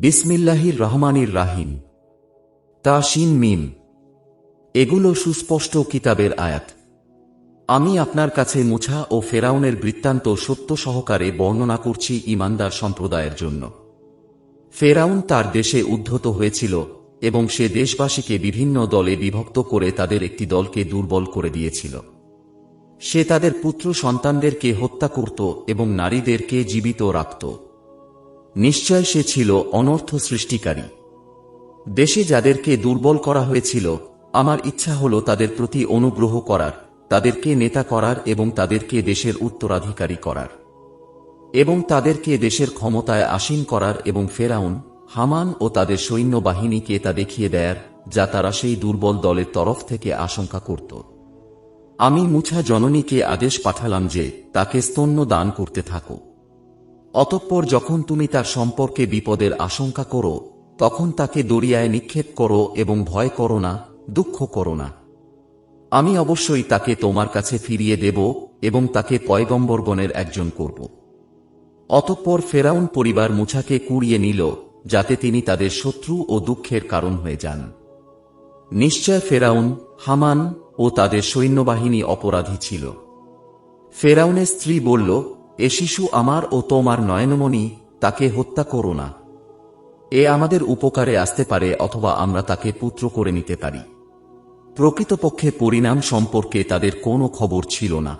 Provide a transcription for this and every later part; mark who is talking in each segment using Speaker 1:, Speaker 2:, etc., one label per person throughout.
Speaker 1: বিসমিল্লাহির রহমানির রাহিম। তা শিন মিম। এগুলো সুস্পষ্ট কিতাবের আয়াত। আমি আপনার কাছে মুছা ও ফেরাউনের বৃত্তান্ত সত্য সহকারে বর্ণনা করছি ইমানদার সম্প্রদায়ের জন্য। ফেরাউন তার দেশে উদ্ধত হয়েছিল এবং সে দেশবাসীকে বিভিন্ন দলে বিভক্ত করে তাদের একটি দলকে দুর্বল করে দিয়েছিল। সে তাদের পুত্র সন্তানদেরকে হত্যা করত এবং নারীদেরকে জীবিত রাখত। নিশ্চয় সে ছিল অনর্থ সৃষ্টিকারী। দেশে যাদেরকে দুর্বল করা হয়েছিল, আমার ইচ্ছা হল তাদের প্রতি অনুগ্রহ করার, তাদেরকে নেতা করার এবং তাদেরকে দেশের উত্তরাধিকারী করার। এবং তাদেরকে দেশের ক্ষমতায় আসীন করার এবং ফেরাউন, হামান ও তাদের সৈন্যবাহিনীকে তা দেখিয়ে দেয়ার, যা তারা সেই দুর্বল দলের তরফ থেকে আশঙ্কা করত। আমি মুছা জননীকে আদেশ পাঠালাম যে, তাকে স্তন্য দান করতে থাকো। অতঃপর যখন তুমি তার সম্পর্কে বিপদের আশঙ্কা করো, তখন তাকে দরিয়ায় নিক্ষেপ করো এবং ভয় করো না, দুঃখ করো না। আমি অবশ্যই তাকে তোমার কাছে ফিরিয়ে দেব এবং তাকে পয়গম্বরগণের একজন করব। অতঃপর ফেরাউন পরিবার মুছাকে কুড়িয়ে নিল, যাতে তিনি তাদের শত্রু ও দুঃখের কারণ হয়ে যান। নিশ্চয় ফেরাউন, হামান ও তাদের সৈন্যবাহিনী অপরাধী ছিল। ফেরাউনের স্ত্রী বলল এ শিশু আমার ও তোমার নয়নমণি, তাকে হত্যা করো না। এ আমাদের উপকারে আসতে পারে অথবা আমরা তাকে পুত্র করে নিতে পারি। প্রকৃতপক্ষে পরিণাম সম্পর্কে তাদের কোনো খবর ছিল না।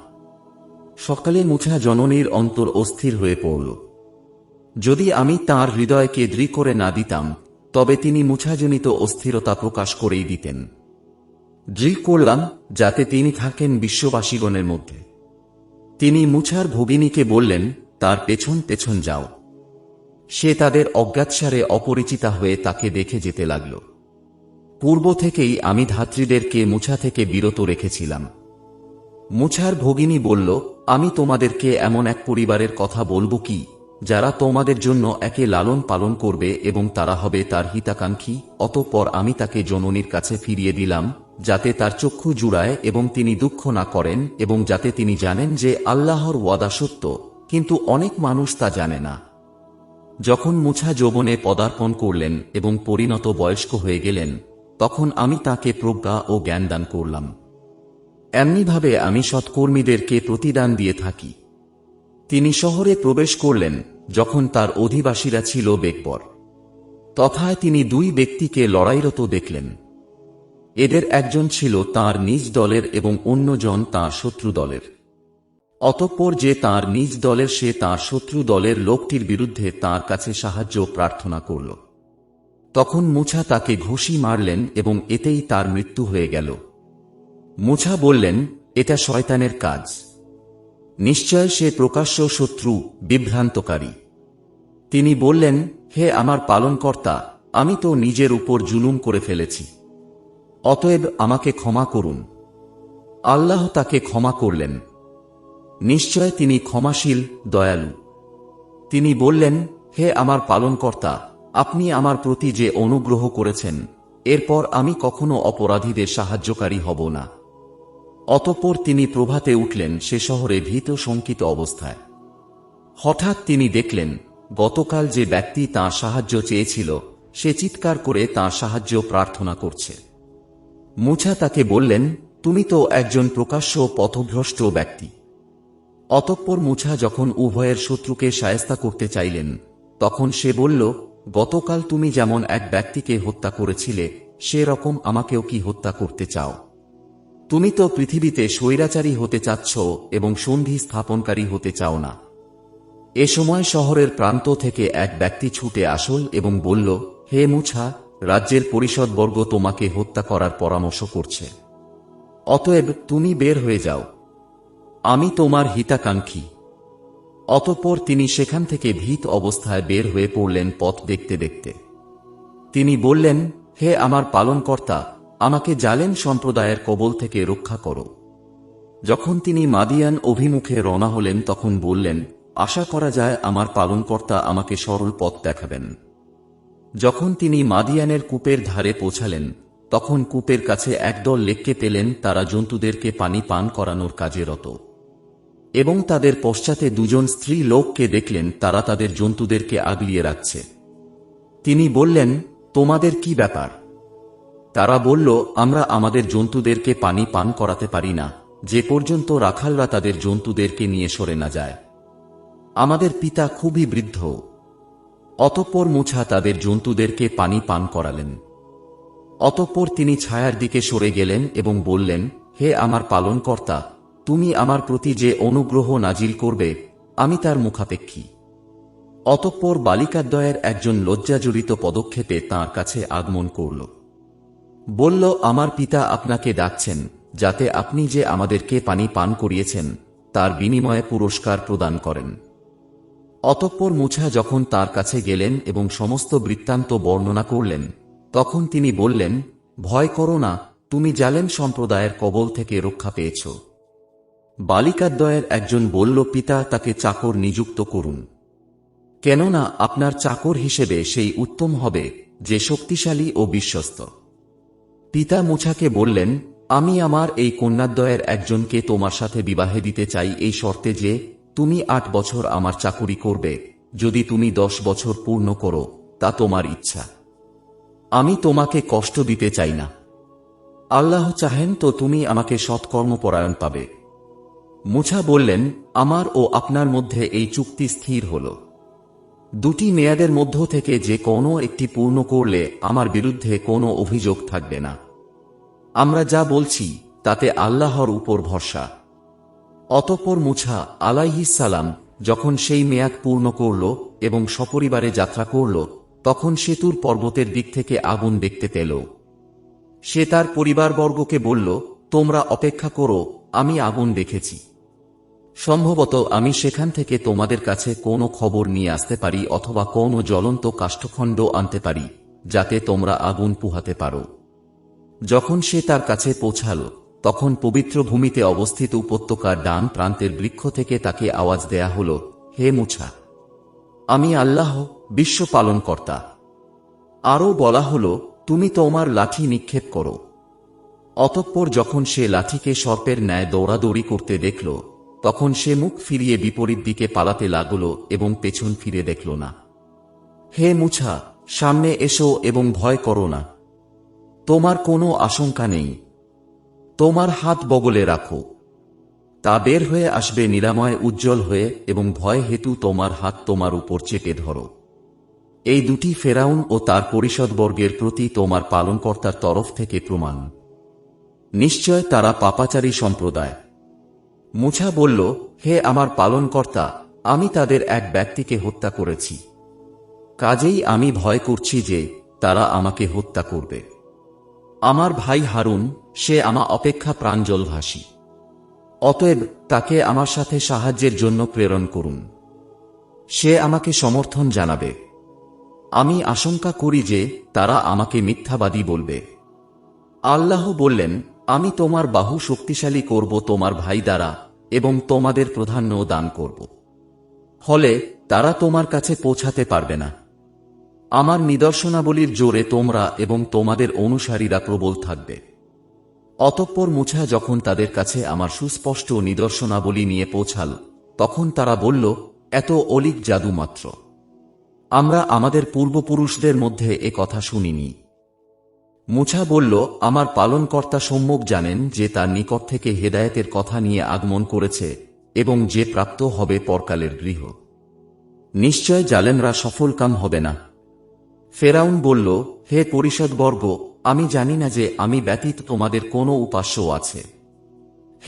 Speaker 1: সকালে মুছা জননীর অন্তর অস্থির হয়ে পড়ল। যদি আমি তার হৃদয়কে দৃঢ় করে না দিতাম, তবে তিনি মুছাজনিত অস্থিরতা প্রকাশ করেই দিতেন। দৃঢ় করলাম যাতে তিনি থাকেন বিশ্ববাসীগণের মধ্যে। তিনি মুছার ভগিনীকে বললেন, তার পেছন পেছন যাও। সে তাদের অজ্ঞাতসারে অপরিচিতা হয়ে তাকে দেখে যেতে লাগল। পূর্ব থেকেই আমি ধাত্রীদেরকে মুছা থেকে বিরত রেখেছিলাম। মুছার ভগিনী বলল, আমি তোমাদেরকে এমন এক পরিবারের কথা বলব কি, যারা তোমাদের জন্য একে লালন পালন করবে এবং তারা হবে তার হিতাকাঙ্ক্ষী, অতঃপর আমি তাকে জননীর কাছে ফিরিয়ে দিলাম যাতে তার চক্ষু জুড়ায় এবং তিনি দুঃখ না করেন এবং যাতে তিনি জানেন যে আল্লাহর ওয়াদা সত্য, কিন্তু অনেক মানুষ তা জানে না। যখন মুছা যৌবনে পদার্পণ করলেন এবং পরিণত বয়স্ক হয়ে গেলেন, তখন আমি তাকে প্রজ্ঞা ও জ্ঞান দান করলাম। এমনিভাবে আমি সৎকর্মীদেরকে প্রতিদান দিয়ে থাকি। তিনি শহরে প্রবেশ করলেন যখন তার অধিবাসীরা ছিল বেকবর। তথায় তিনি দুই ব্যক্তিকে লড়াইরত দেখলেন। এদের একজন ছিল তার নিজ দলের এবং অন্যজন তাঁর শত্রু দলের। অতঃপর যে তার নিজ দলের, সে তার শত্রু দলের লোকটির বিরুদ্ধে তার কাছে সাহায্য প্রার্থনা করল। তখন মুছা তাকে ঘুষি মারলেন এবং এতেই তার মৃত্যু হয়ে গেল। মুছা বললেন, এটা শয়তানের কাজ। নিশ্চয় সে প্রকাশ্য শত্রু, বিভ্রান্তকারী। তিনি বললেন, হে আমার পালনকর্তা, আমি তো নিজের উপর জুলুম করে ফেলেছি। অতএব আমাকে ক্ষমা করুন। আল্লাহ তাকে ক্ষমা করলেন। নিশ্চয় তিনি ক্ষমাশীল, দয়ালু। তিনি বললেন, হে আমার পালনকর্তা, আপনি আমার প্রতি যে অনুগ্রহ করেছেন, এরপর আমি কখনো অপরাধীদের সাহায্যকারী হব না। অতপর তিনি প্রভাতে উঠলেন সে শহরে ভীত শঙ্কিত অবস্থায়। হঠাৎ তিনি দেখলেন, গতকাল যে ব্যক্তি তাঁর সাহায্য চেয়েছিল, সে চিৎকার করে তাঁর সাহায্য প্রার্থনা করছে। মুছা তাকে বললেন, তুমি তো একজন প্রকাশ্য পথভ্রষ্ট ব্যক্তি। অতঃপর মুছা যখন উভয়ের শত্রুকে সায়স্তা করতে চাইলেন, তখন সে বলল, গতকাল তুমি যেমন এক ব্যক্তিকে হত্যা করেছিলে, সে রকম আমাকেও কি হত্যা করতে চাও? তুমি তো পৃথিবীতে স্বৈরাচারী হতে চাচ্ছ এবং সন্ধি স্থাপনকারী হতে চাও না। এ সময় শহরের প্রান্ত থেকে এক ব্যক্তি ছুটে আসল এবং বলল, হে মুছা রাজ্যের পরিষদবর্গ তোমাকে হত্যা করার পরামর্শ করছে। অতএব তুমি বের হয়ে যাও। আমি তোমার হিতাকাঙ্ক্ষী। অতঃপর তিনি সেখান থেকে ভীত অবস্থায় বের হয়ে পড়লেন পথ দেখতে দেখতে। তিনি বললেন, হে আমার পালনকর্তা, আমাকে জালেন সম্প্রদায়ের কবল থেকে রক্ষা করো। যখন তিনি মাদিয়ান অভিমুখে রওনা হলেন, তখন বললেন, আশা করা যায় আমার পালনকর্তা আমাকে সরল পথ দেখাবেন। যখন তিনি মাদিয়ানের কূপের ধারে পৌঁছালেন, তখন কূপের কাছে একদল লেককে পেলেন তারা জন্তুদেরকে পানি পান করানোর কাজে রত। এবং তাদের পশ্চাতে দুজন স্ত্রী লোককে দেখলেন, তারা তাদের জন্তুদেরকে আগলিয়ে রাখছে। তিনি বললেন, তোমাদের কি ব্যাপার? তারা বলল, আমরা আমাদের জন্তুদেরকে পানি পান করাতে পারি না। যে পর্যন্ত রাখালরা তাদের জন্তুদেরকে নিয়ে সরে না যায়। আমাদের পিতা খুবই বৃদ্ধ। অতঃপর মুছা তাদের জন্তুদেরকে পানি পান করালেন। অতঃপর তিনি ছায়ার দিকে সরে গেলেন এবং বললেন, হে আমার পালনকর্তা, তুমি আমার প্রতি যে অনুগ্রহ নাজিল করবে, আমি তার মুখাপেক্ষী। অতঃপর বালিকাদ্বয়ের একজন লজ্জাজড়িত পদক্ষেপে তাঁর কাছে আগমন করল। বলল, আমার পিতা আপনাকে ডাকছেন, যাতে আপনি যে আমাদেরকে পানি পান করিয়েছেন, তার বিনিময়ে পুরস্কার প্রদান করেন। অতঃপর মুছা যখন তার কাছে গেলেন এবং সমস্ত বৃত্তান্ত বর্ণনা করলেন, তখন তিনি বললেন, ভয় করো না, তুমি জালেম সম্প্রদায়ের কবল থেকে রক্ষা পেয়েছ। বালিকাদ্বয়ের একজন বলল, পিতা, তাকে চাকর নিযুক্ত করুন। কেননা আপনার চাকর হিসেবে সেই উত্তম হবে, যে শক্তিশালী ও বিশ্বস্ত। পিতা মুছাকে বললেন, আমি আমার এই কন্যাদ্বয়ের একজনকে তোমার সাথে বিবাহে দিতে চাই, এই শর্তে যে তুমি আট বছর আমার চাকুরি করবে। যদি তুমি দশ বছর পূর্ণ করো, তা তোমার ইচ্ছা। আমি তোমাকে কষ্ট দিতে চাই না। আল্লাহ চাহেন তো তুমি আমাকে সৎকর্মপরায়ণ পাবে। মুছা বললেন, আমার ও আপনার মধ্যে এই চুক্তি স্থির হল। দুটি মেয়াদের মধ্য থেকে যে কোনো একটি পূর্ণ করলে আমার বিরুদ্ধে কোনো অভিযোগ থাকবে না। আমরা যা বলছি, তাতে আল্লাহর উপর ভরসা। অতঃপর মুছা সালাম, যখন সেই মেয়াদ পূর্ণ করল এবং সপরিবারে যাত্রা করল, তখন সেতুর পর্বতের দিক থেকে আগুন দেখতে পেল। সে তার পরিবারবর্গকে বলল, তোমরা অপেক্ষা করো, আমি আগুন দেখেছি। সম্ভবত আমি সেখান থেকে তোমাদের কাছে কোনো খবর নিয়ে আসতে পারি অথবা কোনো জ্বলন্ত কাষ্ঠখণ্ড আনতে পারি, যাতে তোমরা আগুন পুহাতে পারো। যখন সে তার কাছে পৌঁছাল তখন পবিত্র ভূমিতে অবস্থিত উপত্যকার ডান প্রান্তের বৃক্ষ থেকে তাকে আওয়াজ দেয়া হল, হে মুছা, আমি আল্লাহ, বিশ্ব পালনকর্তা। আরও বলা হল, তুমি তোমার লাঠি নিক্ষেপ করো। অতঃপর যখন সে লাঠিকে সর্পের ন্যায় দৌড়াদৌড়ি করতে দেখল, তখন সে মুখ ফিরিয়ে বিপরীত দিকে পালাতে লাগল এবং পেছন ফিরে দেখল না। হে মুছা, সামনে এসো এবং ভয় করো না। তোমার কোনো আশঙ্কা নেই। তোমার হাত বগলে রাখো। তা বের হয়ে আসবে নিরাময়, উজ্জ্বল হয়ে এবং ভয় হেতু তোমার হাত তোমার উপর চেপে ধরো। এই দুটি ফেরাউন ও তার পরিষদবর্গের প্রতি তোমার পালনকর্তার তরফ থেকে প্রমাণ। নিশ্চয় তারা পাপাচারী সম্প্রদায়। মুছা বলল, হে আমার পালনকর্তা, আমি তাদের এক ব্যক্তিকে হত্যা করেছি। কাজেই আমি ভয় করছি যে তারা আমাকে হত্যা করবে। আমার ভাই হারুন, সে আমা অপেক্ষা প্রাঞ্জলভাষী অতএব তাকে আমার সাথে সাহায্যের জন্য প্রেরণ করুন। সে আমাকে সমর্থন জানাবে। আমি আশঙ্কা করি যে তারা আমাকে মিথ্যাবাদী বলবে। আল্লাহ বললেন, আমি তোমার বাহু শক্তিশালী করব তোমার ভাই দ্বারা এবং তোমাদের প্রাধান্য দান করব। ফলে তারা তোমার কাছে পৌঁছাতে পারবে না। আমার নিদর্শনাবলীর জোরে তোমরা এবং তোমাদের অনুসারীরা প্রবল থাকবে। অতঃপর মুছা যখন তাদের কাছে আমার সুস্পষ্ট নিদর্শনাবলী নিয়ে পৌঁছাল, তখন তারা বলল, এত অলিক জাদু মাত্র। আমরা আমাদের পূর্বপুরুষদের মধ্যে এ কথা শুনিনি। মুছা বলল, আমার পালনকর্তা সম্মুখ জানেন যে তার নিকট থেকে হেদায়েতের কথা নিয়ে আগমন করেছে এবং যে প্রাপ্ত হবে পরকালের গৃহ। নিশ্চয় জালেমরা সফলকাম হবে না। ফেরাউন বলল, হে পরিষদ পরিষদবর্গ আমি জানি না যে আমি ব্যতীত তোমাদের কোনো উপাস্য আছে।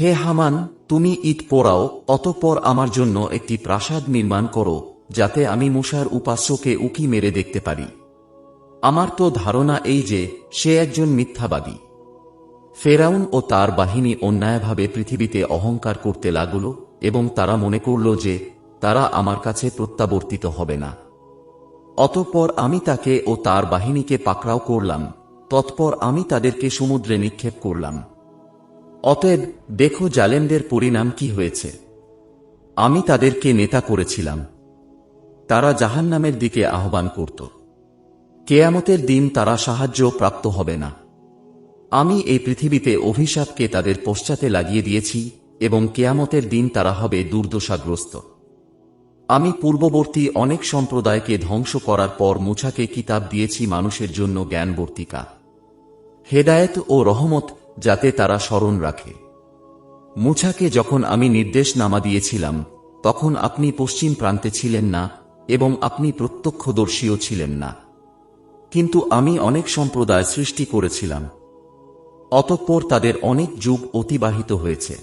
Speaker 1: হে হামান, তুমি ইট পোড়াও, অতঃপর আমার জন্য একটি প্রাসাদ নির্মাণ করো, যাতে আমি মুসার উপাস্যকে উকি মেরে দেখতে পারি। আমার তো ধারণা এই যে, সে একজন মিথ্যাবাদী। ফেরাউন ও তার বাহিনী অন্যায়ভাবে পৃথিবীতে অহংকার করতে লাগল, এবং তারা মনে করল যে, তারা আমার কাছে প্রত্যাবর্তিত হবে না। অতঃপর আমি তাকে ও তার বাহিনীকে পাকড়াও করলাম, তৎপর আমি তাদেরকে সমুদ্রে নিক্ষেপ করলাম। অতএব দেখো জালেমদের পরিণাম কি হয়েছে। আমি তাদেরকে নেতা করেছিলাম। তারা জাহান্নামের দিকে আহ্বান করত। কেয়ামতের দিন তারা সাহায্য প্রাপ্ত হবে না। আমি এই পৃথিবীতে অভিশাপকে তাদের পশ্চাতে লাগিয়ে দিয়েছি এবং কেয়ামতের দিন তারা হবে দুর্দশাগ্রস্ত। আমি পূর্ববর্তী অনেক সম্প্রদায়কে ধ্বংস করার পর মুছাকে কিতাব দিয়েছি মানুষের জন্য জ্ঞানবর্তিকা। হেদায়েত ও রহমত যাতে তারা স্মরণ রাখে। মুছাকে যখন আমি নির্দেশ নামা দিয়েছিলাম, তখন আপনি পশ্চিম প্রান্তে ছিলেন না এবং আপনি প্রত্যক্ষদর্শীও ছিলেন না। কিন্তু আমি অনেক সম্প্রদায় সৃষ্টি করেছিলাম। অতঃপর তাদের অনেক যুগ অতিবাহিত হয়েছে।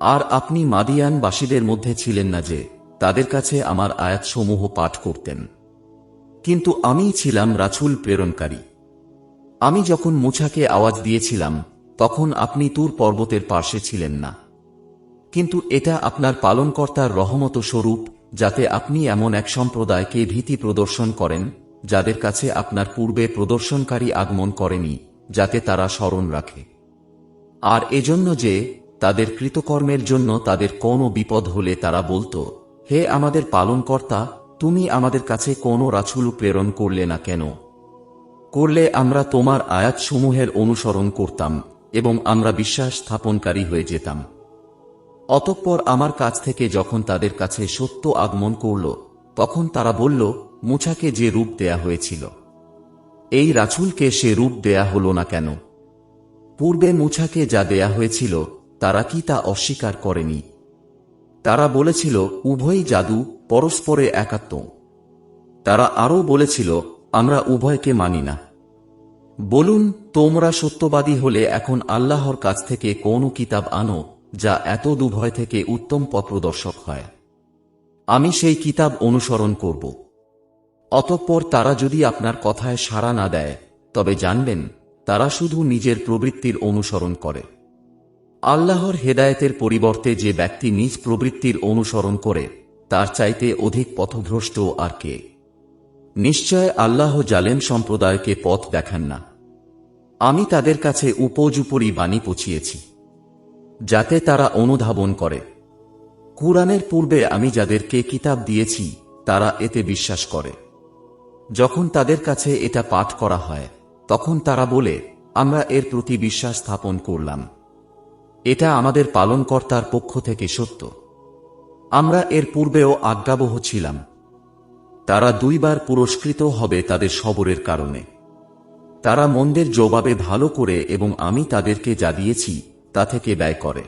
Speaker 1: আর আপনি মাদিয়ানবাসীদের মধ্যে ছিলেন না যে তাদের কাছে আমার আয়াতসমূহ পাঠ করতেন। কিন্তু আমিই ছিলাম রাছুল প্রেরণকারী। আমি যখন মুছাকে আওয়াজ দিয়েছিলাম, তখন আপনি তুর পর্বতের পার্শ্বে ছিলেন না। কিন্তু এটা আপনার পালনকর্তার রহমত স্বরূপ, যাতে আপনি এমন এক সম্প্রদায়কে ভীতি প্রদর্শন করেন, যাদের কাছে আপনার পূর্বে প্রদর্শনকারী আগমন করেনি, যাতে তারা স্মরণ রাখে। আর এজন্য যে, তাদের কৃতকর্মের জন্য তাদের কোনো বিপদ হলে তারা বলতো হে আমাদের পালনকর্তা, তুমি আমাদের কাছে কোনো রাছুল প্রেরণ করলে না কেন? করলে আমরা তোমার আয়াতসমূহের অনুসরণ করতাম এবং আমরা বিশ্বাস স্থাপনকারী হয়ে যেতাম। অতঃপর আমার কাছ থেকে যখন তাদের কাছে সত্য আগমন করল, তখন তারা বলল, মুছাকে যে রূপ দেয়া হয়েছিল, এই রাছুলকে সে রূপ দেয়া হল না কেন? পূর্বে মুছাকে যা দেয়া হয়েছিল, তারা কি তা অস্বীকার করেনি? তারা বলেছিল, উভয়ই জাদু, পরস্পরে একাত্ম। তারা আরও বলেছিল, আমরা উভয়কে মানি না। বলুন, তোমরা সত্যবাদী হলে এখন আল্লাহর কাছ থেকে কোন কিতাব আনো, যা এত দুভয় থেকে উত্তম পথপ্রদর্শক হয়। আমি সেই কিতাব অনুসরণ করব। অতঃপর তারা যদি আপনার কথায় সাড়া না দেয়, তবে জানবেন, তারা শুধু নিজের প্রবৃত্তির অনুসরণ করে। আল্লাহর হেদায়েতের পরিবর্তে যে ব্যক্তি নিজ প্রবৃত্তির অনুসরণ করে, তার চাইতে অধিক পথভ্রষ্ট আর কে? নিশ্চয় আল্লাহ জালেম সম্প্রদায়কে পথ দেখান না। আমি তাদের কাছে উপজুপরি বাণী পচিয়েছি যাতে তারা অনুধাবন করে। কুরআনের পূর্বে আমি যাদেরকে কিতাব দিয়েছি, তারা এতে বিশ্বাস করে। যখন তাদের কাছে এটা পাঠ করা হয়, তখন তারা বলে, আমরা এর প্রতি বিশ্বাস স্থাপন করলাম। এটা আমাদের পালনকর্তার পক্ষ থেকে সত্য। আমরা এর পূর্বেও আজ্ঞাবহ ছিলাম। তারা দুইবার পুরস্কৃত হবে তাদের সবরের কারণে। তারা মন্দের জবাবে ভালো করে এবং আমি তাদেরকে যা দিয়েছি, তা থেকে ব্যয় করে।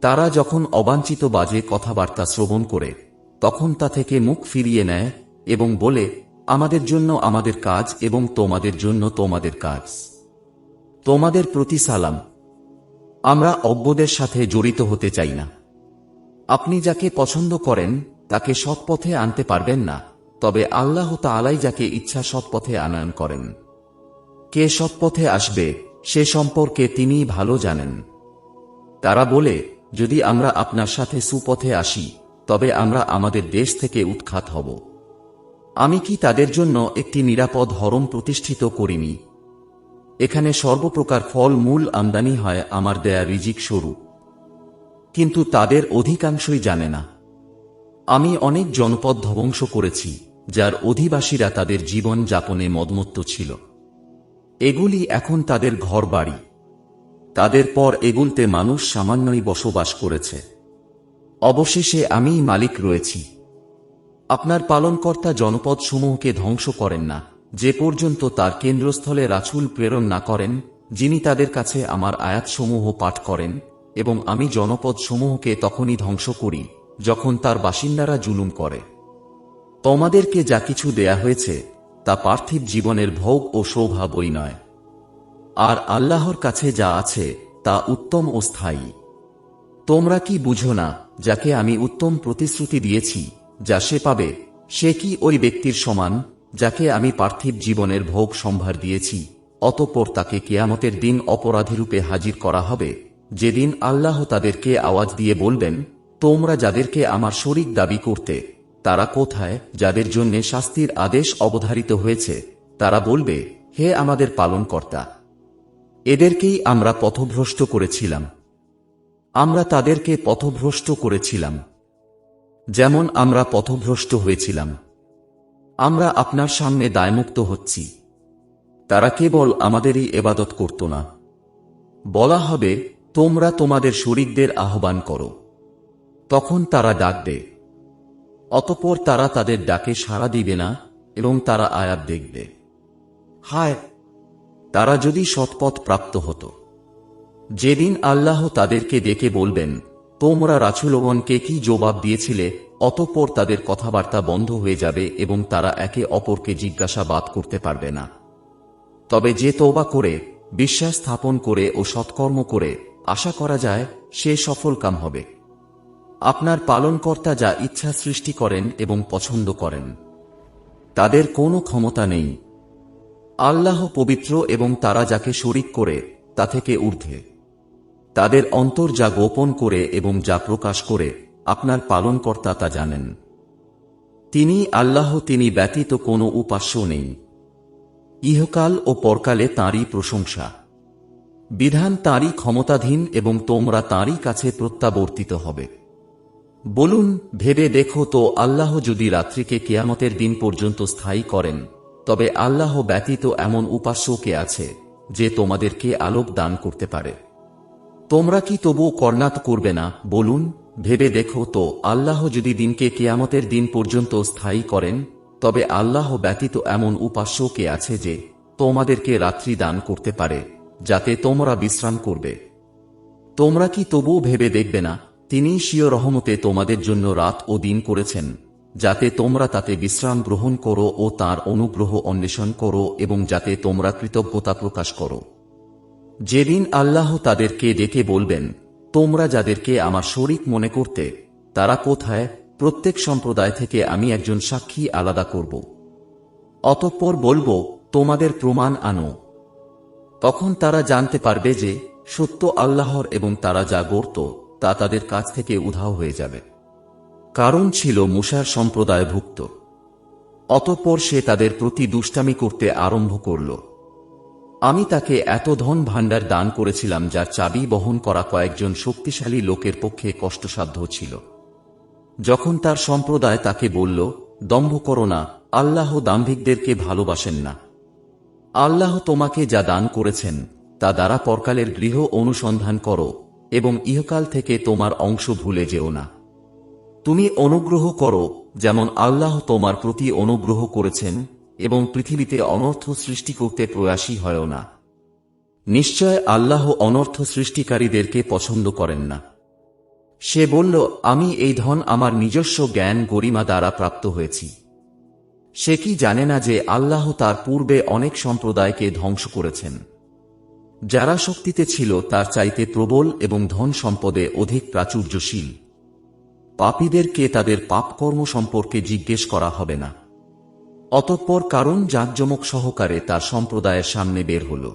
Speaker 1: তারা যখন অবাঞ্ছিত বাজে কথাবার্তা শ্রবণ করে, তখন তা থেকে মুখ ফিরিয়ে নেয় এবং বলে, আমাদের জন্য আমাদের কাজ এবং তোমাদের জন্য তোমাদের কাজ। তোমাদের প্রতি সালাম। আমরা অজ্ঞদের সাথে জড়িত হতে চাই না। আপনি যাকে পছন্দ করেন, তাকে সৎ পথে আনতে পারবেন না, তবে আল্লাহ তালাই যাকে ইচ্ছা সৎ পথে আনয়ন করেন। কে সৎ পথে আসবে, সে সম্পর্কে তিনি ভালো জানেন। তারা বলে, যদি আমরা আপনার সাথে সুপথে আসি, তবে আমরা আমাদের দেশ থেকে উৎখাত হব। আমি কি তাদের জন্য একটি নিরাপদ হরম প্রতিষ্ঠিত করিনি? এখানে সর্বপ্রকার ফল মূল আমদানি হয় আমার দেয়া রিজিক স্বরূপ কিন্তু তাদের অধিকাংশই জানে না। আমি অনেক জনপদ ধ্বংস করেছি, যার অধিবাসীরা তাদের জীবন যাপনে মদমত্ত ছিল। এগুলি এখন তাদের ঘর বাড়ি। তাদের পর এগুলতে মানুষ সামান্যই বসবাস করেছে। অবশেষে আমিই মালিক রয়েছি। আপনার পালনকর্তা জনপদ সমূহকে ধ্বংস করেন না। যে পর্যন্ত তার কেন্দ্রস্থলে রাছুল প্রেরণ না করেন, যিনি তাদের কাছে আমার আয়াতসমূহ পাঠ করেন, এবং আমি জনপদ সমূহকে তখনই ধ্বংস করি, যখন তার বাসিন্দারা জুলুম করে। তোমাদেরকে যা কিছু দেয়া হয়েছে, তা পার্থিব জীবনের ভোগ ও সৌভাবই নয়। আর আল্লাহর কাছে যা আছে, তা উত্তম ও স্থায়ী। তোমরা কি বুঝো না, যাকে আমি উত্তম প্রতিশ্রুতি দিয়েছি, যা সে পাবে, সে কি ওই ব্যক্তির সমান? যাকে আমি পার্থিব জীবনের ভোগ সম্ভার দিয়েছি, অতপর তাকে কেয়ামতের দিন অপরাধীরূপে হাজির করা হবে। যেদিন আল্লাহ তাদেরকে আওয়াজ দিয়ে বলবেন, তোমরা যাদেরকে আমার শরিক দাবি করতে, তারা কোথায়, যাদের জন্য শাস্তির আদেশ অবধারিত হয়েছে, তারা বলবে, হে আমাদের পালনকর্তা, এদেরকেই আমরা পথভ্রষ্ট করেছিলাম। আমরা তাদেরকে পথভ্রষ্ট করেছিলাম। যেমন আমরা পথভ্রষ্ট হয়েছিলাম। আমরা আপনার সামনে দায়মুক্ত হচ্ছি। তারা কেবল আমাদেরই এবাদত করত না। বলা হবে, তোমরা তোমাদের শরিকদের আহ্বান করো। তখন তারা ডাকবে অতপর তারা তাদের ডাকে সাড়া দিবে না এবং তারা আয়াত দেখবে। হায়, তারা যদি সৎপথ প্রাপ্ত হতো। যেদিন আল্লাহ তাদেরকে ডেকে বলবেন, তোমরা রাছুলগণকে কি জবাব দিয়েছিলে? অতঃপর তাদের কথাবার্তা বন্ধ হয়ে যাবে এবং তারা একে অপরকে জিজ্ঞাসাবাদ করতে পারবে না। তবে যে তৌবা করে, বিশ্বাস স্থাপন করে ও সৎকর্ম করে, আশা করা যায় সে সফল কাম হবে। আপনার পালনকর্তা যা ইচ্ছা সৃষ্টি করেন এবং পছন্দ করেন, তাদের কোনো ক্ষমতা নেই। আল্লাহ পবিত্র এবং তারা যাকে শরিক করে, তা থেকে ঊর্ধ্বে। তাদের অন্তর যা গোপন করে এবং যা প্রকাশ করে আপনার পালনকর্তা তা জানেন। তিনি আল্লাহ, তিনি ব্যতীত কোনো উপাস্য নেই। ইহকাল ও পরকালে তাঁরই প্রশংসা। বিধান তাঁরই ক্ষমতাধীন এবং তোমরা তাঁরই কাছে প্রত্যাবর্তিত হবে। বলুন, ভেবে দেখো তো, আল্লাহ যদি রাত্রিকে কেয়ামতের দিন পর্যন্ত স্থায়ী করেন, তবে আল্লাহ ব্যতীত এমন উপাস্য কে আছে, যে তোমাদেরকে আলোক দান করতে পারে? তোমরা কি তবু কর্ণাত করবে না, বলুন। ভেবে দেখো তো, আল্লাহ যদি দিনকে কেয়ামতের দিন পর্যন্ত স্থায়ী করেন, তবে আল্লাহ ব্যতীত এমন উপাস্য কে আছে যে তোমাদেরকে রাত্রি দান করতে পারে, যাতে তোমরা বিশ্রাম করবে। তোমরা কি তবুও ভেবে দেখবে না, তিনি স্বীয় রহমতে তোমাদের জন্য রাত ও দিন করেছেন, যাতে তোমরা তাতে বিশ্রাম গ্রহণ করো ও তার অনুগ্রহ অন্বেষণ করো এবং যাতে তোমরা কৃতজ্ঞতা প্রকাশ করো। যেদিন আল্লাহ তাদেরকে ডেকে বলবেন তোমরা যাদেরকে আমার শরিক মনে করতে, তারা কোথায়? প্রত্যেক সম্প্রদায় থেকে আমি একজন সাক্ষী আলাদা করব। অতঃপর বলব, তোমাদের প্রমাণ আনো। তখন তারা জানতে পারবে যে, সত্য আল্লাহর এবং তারা যা গড়ত, তা তাদের কাছ থেকে উধাও হয়ে যাবে। কারণ ছিল মুসার সম্প্রদায়ভুক্ত। অতঃপর সে তাদের প্রতি দুষ্টামি করতে আরম্ভ করল। আমি তাকে এত ধন ভাণ্ডার দান করেছিলাম যার চাবি বহন করা কয়েকজন শক্তিশালী লোকের পক্ষে কষ্টসাধ্য ছিল। যখন তার সম্প্রদায় তাকে বলল, দম্ভ করো না, আল্লাহ দাম্ভিকদেরকে ভালোবাসেন না। আল্লাহ তোমাকে যা দান করেছেন, তা দ্বারা পরকালের গৃহ অনুসন্ধান করো এবং ইহকাল থেকে তোমার অংশ ভুলে যেও না। তুমি অনুগ্রহ করো, যেমন আল্লাহ তোমার প্রতি অনুগ্রহ করেছেন এবং পৃথিবীতে অনর্থ সৃষ্টি করতে প্রয়াসী হয় না। নিশ্চয় আল্লাহ অনর্থ সৃষ্টিকারীদেরকে পছন্দ করেন না। সে বলল, আমি এই ধন আমার নিজস্ব জ্ঞান গরিমা দ্বারা প্রাপ্ত হয়েছি। সে কি জানে না যে আল্লাহ তার পূর্বে অনেক সম্প্রদায়কে ধ্বংস করেছেন। যারা শক্তিতে ছিল, তার চাইতে প্রবল এবং ধন সম্পদে অধিক প্রাচুর্যশীল। পাপীদেরকে তাদের পাপকর্ম সম্পর্কে জিজ্ঞেস করা হবে না। অতঃপর কারণ জাঁকজমক সহকারে তার সম্প্রদায়ের সামনে বের হল।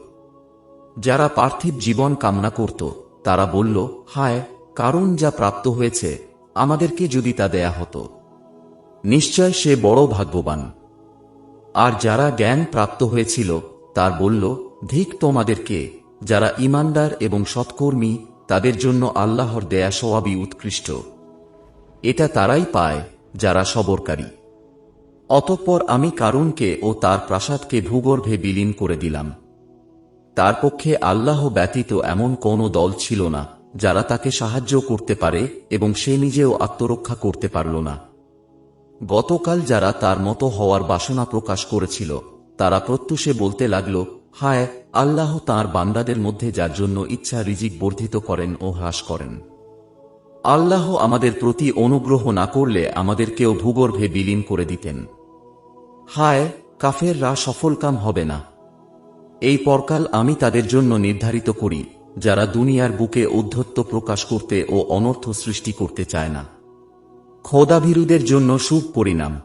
Speaker 1: যারা পার্থিব জীবন কামনা করত, তারা বলল, হায়, কারণ যা প্রাপ্ত হয়েছে, আমাদেরকে যদি তা দেয়া হতো। নিশ্চয় সে বড় ভাগ্যবান। আর যারা জ্ঞান প্রাপ্ত হয়েছিল, তার বলল, ধিক তোমাদেরকে, যারা ইমানদার এবং সৎকর্মী, তাদের জন্য আল্লাহর দেয়া সওয়াবি উৎকৃষ্ট। এটা তারাই পায় যারা সবরকারী। অতঃপর আমি কারুনকে ও তার প্রাসাদকে ভূগর্ভে বিলীন করে দিলাম। তার পক্ষে আল্লাহ ব্যতীত এমন কোনো দল ছিল না, যারা তাকে সাহায্য করতে পারে এবং সে নিজেও আত্মরক্ষা করতে পারল না। গতকাল যারা তার মতো হওয়ার বাসনা প্রকাশ করেছিল, তারা প্রত্যুষে বলতে লাগল, হায়, আল্লাহ তার বান্দাদের মধ্যে যার জন্য ইচ্ছা রিজিক বর্ধিত করেন ও হ্রাস করেন। আল্লাহ আমাদের প্রতি অনুগ্রহ না করলে আমাদেরকেও ভূগর্ভে বিলীন করে দিতেন। হায়, কাফেররা সফলকাম হবে না। এই পরকাল আমি তাদের জন্য নির্ধারিত করি, যারা দুনিয়ার বুকে উদ্ধত্ত প্রকাশ করতে ও অনর্থ সৃষ্টি করতে চায় না। খোদাভীরুদের জন্য সুখ পরিণাম।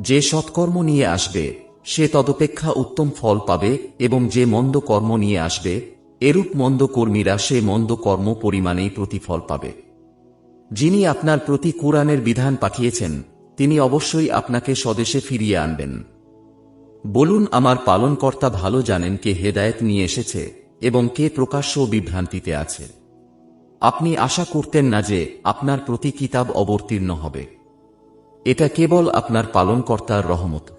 Speaker 1: যে সৎকর্ম নিয়ে আসবে, সে তদপেক্ষা উত্তম ফল পাবে এবং যে মন্দ কর্ম নিয়ে আসবে, এরূপ মন্দ কর্মীরা সে মন্দ কর্ম পরিমাণেই প্রতিফল পাবে। যিনি আপনার প্রতি কুরআনের বিধান পাঠিয়েছেন তিনি অবশ্যই আপনাকে স্বদেশে ফিরিয়ে আনবেন। বলুন, আমার পালনকর্তা ভালো জানেন কে হেদায়েত নিয়ে এসেছে এবং কে প্রকাশ্য বিভ্রান্তিতে আছে। আপনি আশা করতেন না যে আপনার প্রতি কিতাব অবতীর্ণ হবে। এটা কেবল আপনার পালনকর্তার রহমত।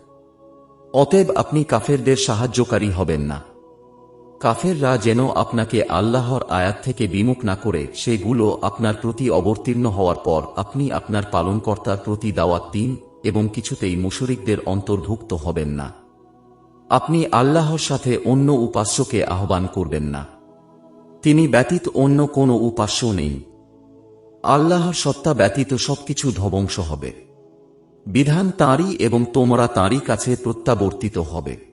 Speaker 1: অতএব আপনি কাফেরদের সাহায্যকারী হবেন না। কাফেররা যেন আপনাকে আল্লাহর আয়াত থেকে বিমুখ না করে, সেগুলো আপনার প্রতি অবতীর্ণ হওয়ার পর আপনি আপনার পালনকর্তার প্রতি দাওয়াত দিন এবং কিছুতেই মুশরিকদের অন্তর্ভুক্ত হবেন না। আপনি আল্লাহর সাথে অন্য উপাস্যকে আহ্বান করবেন না। তিনি ব্যতীত অন্য কোনো উপাস্য নেই। আল্লাহর সত্তা ব্যতীত সবকিছু ধ্বংস হবে। বিধান তাঁরই এবং তোমরা তাঁরই কাছে প্রত্যাবর্তিত হবে।